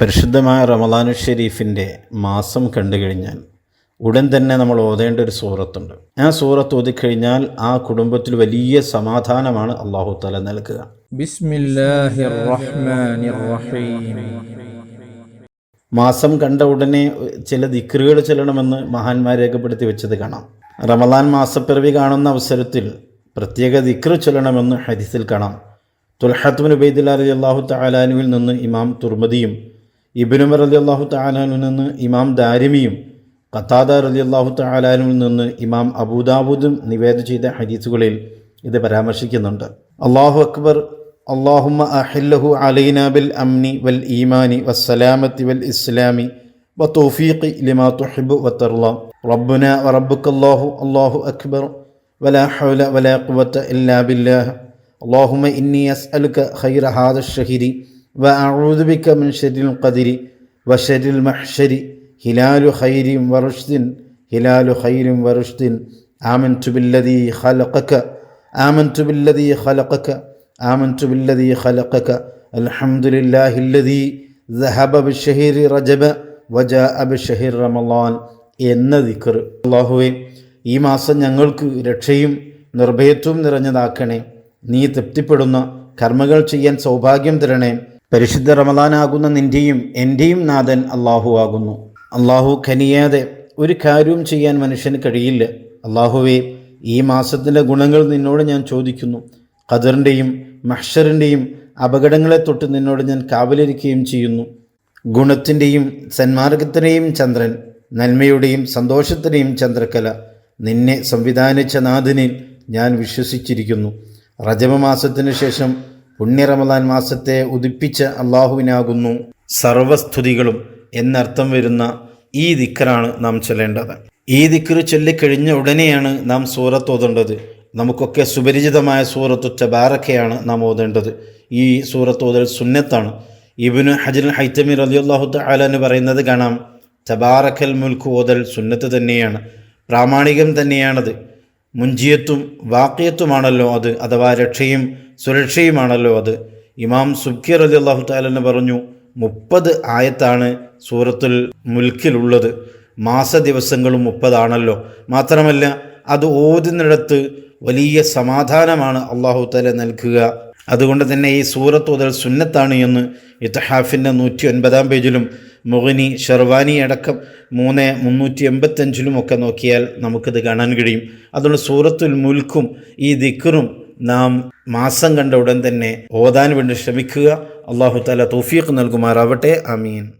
പരിശുദ്ധമായ റമദാനു ഷെരീഫിന്റെ മാസം കണ്ടു കഴിഞ്ഞാൽ ഉടൻ തന്നെ നമ്മൾ ഓതേണ്ട ഒരു സൂറത്തുണ്ട്. ആ സൂറത്ത് ഓതിക്കഴിഞ്ഞാൽ ആ കുടുംബത്തിൽ വലിയ സമാധാനമാണ് അള്ളാഹു തല നൽകുക. മാസം കണ്ട ഉടനെ ചില ദിക്റുകൾ ചെല്ലണമെന്ന് മഹാന്മാർ രേഖപ്പെടുത്തി വെച്ചത് കാണാം. റമദാൻ മാസപ്പിറവി കാണുന്ന അവസരത്തിൽ പ്രത്യേക ദിക്ർ ചൊല്ലണമെന്ന് ഹരിസിൽ കാണാം. തുൽഹത്തുബൈദില്ലാ അലി അള്ളാഹു തലാനുവിൽ നിന്ന് ഇമാം തുർമദിയും ഇബിനുമർ അലി അള്ളാഹു താലാനുവിൽ നിന്ന് ഇമാം ദാരിമിയും ഖത്താദ അലി അള്ളാഹു താലാനുവിൽ നിന്ന് ഇമാം അബൂദാബുദും നിവേദന ചെയ്ത ഹദീസുകളിൽ ഇത് പരാമർശിക്കുന്നുണ്ട് അള്ളാഹു അക്ബർ اللهم أحله علينا بالأمن والإيمان والسلامة والإسلام وتوفيق لما تحب وترضى ربنا وربك الله الله أكبر ولا حول ولا قوة إلا بالله اللهم إني أسألك خير هذا الشهر وأعوذ بك من شر القدر وشر المحشر هلال خير ورشد هلال خير ورشد آمنت بالذي خلقك آمنت بالذي خلقك آمنت بالذي خلقك الحمد لله الذي ذهب بالشهر رجب وجاء بالشهر رمضان എന്ന ദിക്കർ അള്ളാഹുവെ ഈ മാസം ഞങ്ങൾക്ക് രക്ഷയും നിർഭയത്വവും നിറഞ്ഞതാക്കണേ നീ തൃപ്തിപ്പെടുന്ന കർമ്മകൾ ചെയ്യാൻ സൗഭാഗ്യം തരണേ പരിശുദ്ധ റമദാനാകുന്ന നിന്റെയും എന്റെയും നാഥൻ അള്ളാഹു ആകുന്നു. അള്ളാഹു ഖനിയാതെ ഒരു കാര്യവും ചെയ്യാൻ മനുഷ്യന് കഴിയില്ല. അള്ളാഹുവെ ഈ മാസത്തിന്റെ ഗുണങ്ങൾ നിന്നോട് ഞാൻ ചോദിക്കുന്നു. ഖദറിന്റെയും മഹ്ഷറിന്റെയും അപകടങ്ങളെ തൊട്ട് നിന്നോട് ഞാൻ കാവലിരിക്കുകയും ചെയ്യുന്നു. ഗുണത്തിന്റെയും സന്മാർഗത്തിന്റെയും ചന്ദ്രൻ നന്മയുടെയും സന്തോഷത്തിന്റെയും ചന്ദ്രക്കല നിന്നെ സംവിധാനിച്ച നാഥനിൽ ഞാൻ വിശ്വസിച്ചിരിക്കുന്നു. റജബ മാസത്തിനു ശേഷം പുണ്യ റമദാൻ മാസത്തെ ഉദിപ്പിച്ച അള്ളാഹുവിനാകുന്നു സർവസ്തുതികളും എന്നർത്ഥം വരുന്ന ഈ ദിക്കറാണ് നാം ചൊല്ലേണ്ടത്. ഈ ദിക്കറ് ചൊല്ലിക്കഴിഞ്ഞ ഉടനെയാണ് നാം സൂറത്ത് ഓതേണ്ടത്. നമുക്കൊക്കെ സുപരിചിതമായ സൂറത്ത് ചബാറക്കയാണ് നാം ഓതേണ്ടത്. ഈ സൂറത്ത് ഓതൽ സുന്നത്താണ്. ഇബിന് ഹജൽ ഹൈത്തമി അള്ളാഹു താലെന്ന് പറയുന്നത് കാണാം. ചബാറക്കൽ മുൽക്ക് ഓതൽ സുന്നത്ത് തന്നെയാണ്. പ്രാമാണികം തന്നെയാണത്. മുഞ്ചിയത്തും വാക്കിയത്തുമാണല്ലോ അത് അഥവാ രക്ഷയും സുരക്ഷയുമാണല്ലോ അത്. ഇമാം സുബ്ഖി റലി അള്ളാഹു താലെന്ന് പറഞ്ഞു മുപ്പത് ആയത്താണ് സൂറത്തുൽ മുൽക്കിലുള്ളത്. മാസ ദിവസങ്ങളും മുപ്പതാണല്ലോ. മാത്രമല്ല അത് ഓതുന്നിടത്ത് വലിയ സമാധാനമാണ് അള്ളാഹു തല നൽകുക. അതുകൊണ്ട് തന്നെ ഈ സൂറത്ത് മുതൽ സുന്നത്താണ് എന്ന് ഇത്തഹാഫിന്റെ നൂറ്റി ഒൻപതാം പേജിലും മുഗനി ഷെർവാനി അടക്കം മൂന്ന് മുന്നൂറ്റി എൺപത്തഞ്ചിലും ഒക്കെ നോക്കിയാൽ നമുക്കിത് കാണാൻ കഴിയും. അതുകൊണ്ട് സൂറത്തുൽ മുൽക്കും ഈ ദിക്കറും നാം മാസം കണ്ട ഉടൻ തന്നെ ഓതാൻ വേണ്ടി ശ്രമിക്കുക. അള്ളാഹു താല തൗഫീഖ് നൽകുമാറാവട്ടെ. അമീൻ